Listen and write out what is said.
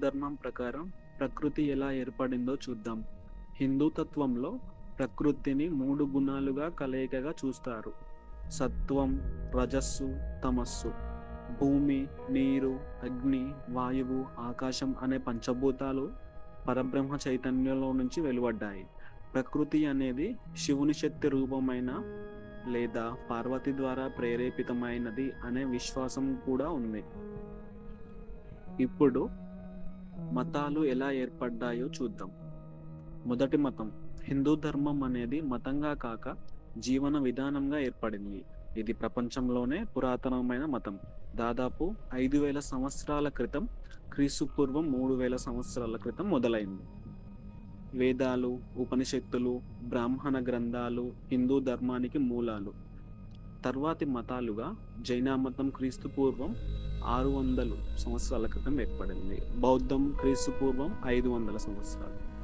ధర్మం ప్రకారం ప్రకృతి ఎలా ఏర్పడిందో చూద్దాం. హిందూ తత్వంలో ప్రకృతిని మూడు గుణాలుగా కలయికగా చూస్తారు. సత్వం రజస్సు తమస్సు. భూమి నీరు అగ్ని వాయువు ఆకాశం అనే పంచభూతాలు పరబ్రహ్మ చైతన్యంలో నుంచి వెలువడ్డాయి. ప్రకృతి అనేది శివుని శక్తి రూపమైన లేదా పార్వతి ద్వారా ప్రేరేపితమైనది అనే విశ్వాసం కూడా ఉంది. ఇప్పుడు మతాలు ఎలా ఏర్పడ్డాయో చూద్దాం. మొదటి మతం హిందూ ధర్మం అనేది మతంగా కాక జీవన విధానంగా ఏర్పడింది. ఇది ప్రపంచంలోనే పురాతనమైన మతం. దాదాపు ఐదు వేల సంవత్సరాల క్రితం క్రీస్తుపూర్వం మూడు వేల సంవత్సరాల క్రితం మొదలైంది. వేదాలు ఉపనిషత్తులు బ్రాహ్మణ గ్రంథాలు హిందూ ధర్మానికి మూలాలు. తర్వాతి మతాలుగా జైన మతం క్రీస్తు పూర్వం ఆరు వందలు సంవత్సరాల క్రితం ఏర్పడింది. బౌద్ధం క్రీస్తు పూర్వం ఐదు వందల సంవత్సరాలు.